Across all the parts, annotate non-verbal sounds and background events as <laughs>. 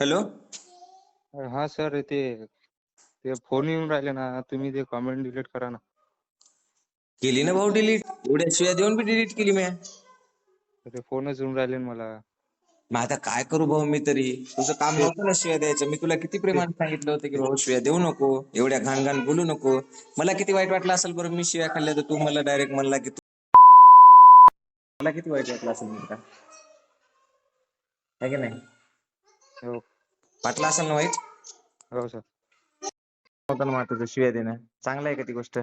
Hello? हा sir ते ते फोन येऊन राहिले ना तुम्ही ते कमेंट डिलीट करा ना. केली ना भाऊ डिलीट एवढ्या शिव्या देऊन बी डिलीट केली मी ते फोनच येऊन राहिले ना मला. मग आता काय करू भाऊ मी तरी? तुझं काम नव्हतं ना शिव्या द्यायचं. मी तुला किती प्रेमाने सांगितलं होतं की भाऊ शिव्या देऊ नको एवढ्या घाण घाण बोलू नको. मला किती वाईट वाटलं असेल बरं मी शिव्या खाल्ल्या तर तू मला डायरेक्ट म्हणला की तू मला किती वाईट वाटलं असेल मित्रा है की नाही? हो. वाटलं असेल ना वाईट? हो सर. नव्हतं ना मग तुझं शिव्या देणं. चांगलं आहे का ती गोष्ट?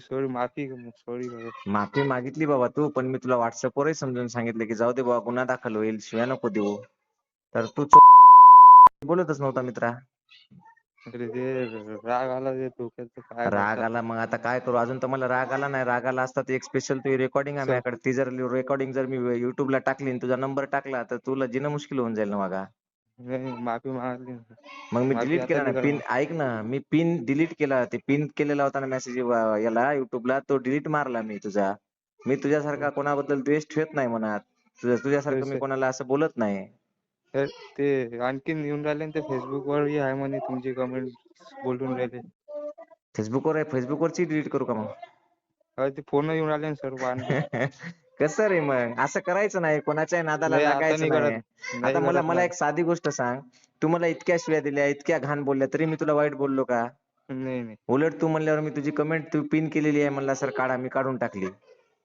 सॉरी माफी सॉरी माफी मागितली बाबा तू पण मी तुला व्हॉट्सअप वरही समजून सांगितलं की जाऊ दे बाबा गुन्हा दाखल होईल शिव्या नको देऊ. तर तू चो- बोलतच नव्हता मित्रा. अरे ते राग आला ते काय राग? आला मग आता काय करू? अजून तर मला राग आला नाही. राग आला असता तर एक स्पेशल तुझी रेकॉर्डिंग आहे सर. माझ्याकडे. ती जर रेकॉर्डिंग जर मी युट्यूबला टाकली आणि तुझा नंबर टाकला तर तुला जिणं मुश्किल होऊन जाईल ना मागा. नाही माफ़ी मागली. मग मी डिलीट केला ना पिन ऐक ना मी पिन डिलीट केला ते पिन केलेला होता ना मेसेज याला युट्यूबला तो डिलीट मारला मी तुझा. मी तुझ्यासारखा कोणाबद्दल द्वेष ठेवत नाही मनात. तुझ्या तुझ्यासारखं मी कोणाला असं बोलत नाही. तर ते आणखीन येऊन राहिले ते फेसबुक वरही आहे म्हणे तुमची कमेंट बोलून राहिले. फेसबुकवर आहे? फेसबुकवरची डिलीट करू का मग? ते फ़ोन येऊन राहिले सर <laughs> कसं रे मग? असं करायचं नाही. कोणाच्या नादाला नाही, आता लागायचं नाही नाही करत. नाही आता मला करत मला ना. एक साधी गोष्ट सांग. तू मला इतक्या शिव्या दिल्या इतक्या घाण बोलल्या तरी मी तुला वाईट बोललो का? नाही नाही. उलट तू म्हणल्यावर मी तुझी कमेंट तू पिन केलेली आहे म्हणला सर काढा मी काढून टाकली.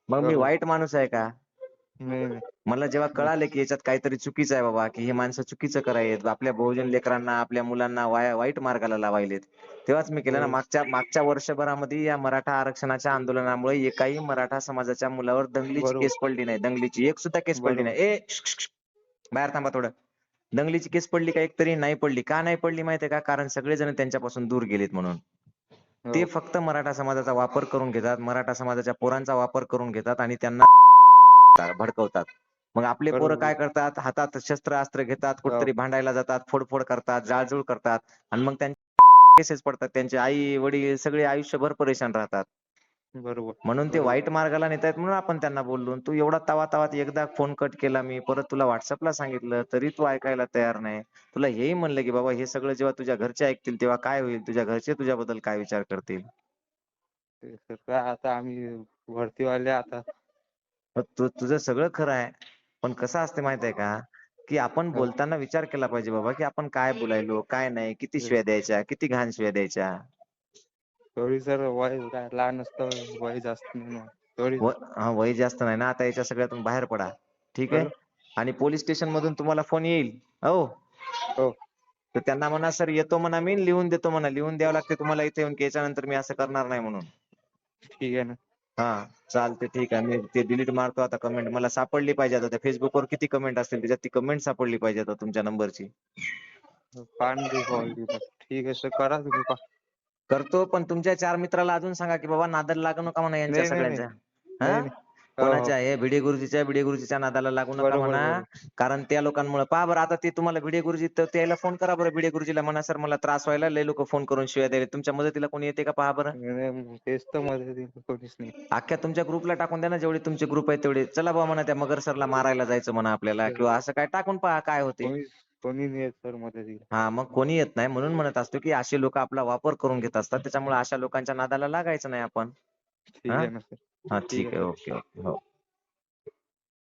मग मी बरोबर. वाईट माणूस आहे का? मला जेव्हा कळालं की याच्यात काहीतरी चुकीचं आहे बाबा की हे माणसं चुकीचं करायत आपल्या बहुजन लेकरांना आपल्या मुलांना वाया वाईट मार्गाला लावायलेत तेव्हाच मी केलं ना हो. मागच्या मागच्या वर्षभरामध्ये या मराठा आरक्षणाच्या आंदोलनामुळे एकाही मराठा समाजाच्या मुलावर दंगलीची. केस पडली नाही दंगलीची एक सुद्धा केस पडली. नाही ए. बाहेर थांबा थोडं दंगलीची केस पडली का एक तरी नाही पडली का नाही पडली माहितीये का कारण सगळेजण त्यांच्यापासून दूर गेलेत म्हणून हो. ते फक्त मराठा समाजाचा वापर करून घेतात मराठा समाजाच्या पोरांचा वापर करून घेतात आणि त्यांना भडकवतात. मग आपले पोरं. काय करतात? हातात शस्त्र अस्त्र घेतात कुठेतरी भांडायला जातात फोडफोड करतात जाळजूळ करतात आणि मग त्यांचे केसेस पडतात. त्यांचे आई वडील सगळे आयुष्यभर परेशान राहतात. बरोबर. म्हणून ते. वाईट मार्गाला नेत आहेत म्हणून आपण त्यांना बोललो तू एवढा तवा तवात एकदा फोन कट केला मी परत तुला व्हॉट्सअपला सांगितलं तरी तू ऐकायला तयार नाही. तुला हेही म्हणलं की बाबा हे सगळं जेव्हा तुझ्या घरचे ऐकतील तेव्हा काय होईल? तुझ्या घरचे तुझ्याबद्दल काय विचार करतील? आता आम्ही भरतीवाले आता. तुझं सगळं खरं आहे. पण कसं असते माहीत आहे का? की आपण. बोलताना विचार केला पाहिजे बाबा की आपण काय बोलायलो काय नाही किती शिव्या द्यायच्या किती घाण शिव्या द्यायच्या? सॉरी सर वय काय लहान असतं वय जास्त नाही ना व- हा, वय जास्त नाही ना आता याच्या सगळ्यातून बाहेर पडा. ठीक आहे? आणि पोलीस स्टेशन मधून तुम्हाला फोन येईल. हो? हो. तर त्यांना म्हणा सर येतो म्हणा मी लिहून देतो म्हणा लिहून द्यावं लागते तुम्हाला इथे येऊन की याच्यानंतर मी असं करणार नाही म्हणून. ठीक आहे ना. हा चालते ठीक आहे मी ते डिलीट मारतो आता कमेंट मला सापडली पाहिजे आता त्या फेसबुकवर किती कमेंट असतील त्याच्यात ती कमेंट सापडली पाहिजे आता तुमच्या नंबरची दे. ठीक आहे सर करा तुम्ही पा करतो पण तुमच्या चार मित्राला अजून सांगा की बाबा नादाला लागू नका म्हणा यांच्या नाही, नाही, सगळ्यांच्या नाही, हा? नाही. कोणाच्या हे भिडे गुरुजीच्या भिडे गुरुजीच्या नादाला लागू नका बरोबर, म्हणा. कारण त्या लोकांमुळे. पहा बरं आता ते तुम्हाला भिडे गुरुजी तर त्याला फोन करा बरं भिडे गुरुजीला म्हणा सर मला त्रास व्हायला लय लोक फोन करून शिवाय द्यायला. तुमच्या मदतीला कोणी येते का पहा बरं? नाही, नाही, मग तेच तर मध्ये ते कोणीच नाही. अख्ख्या तुमच्या ग्रुपला टाकून द्या ना जेवढे तुमचे ग्रुप आहेत तेवढे. चला बा म्हणा त्या मगर सरला मारायला जायचं म्हणा आपल्याला. किंवा असं काय टाकून पहा काय होते. कोणी कोणी नाही सरमध्ये हा मग कोणी येत नाही म्हणून म्हणत असतो की असे लोक आपला वापर करून घेत असतात. त्याच्यामुळे अशा लोकांच्या नादाला लागायचं नाही आपण. ठीक हा? आहे ना सर. हा ठीक ठीक आहे. आहे ओके ओके हो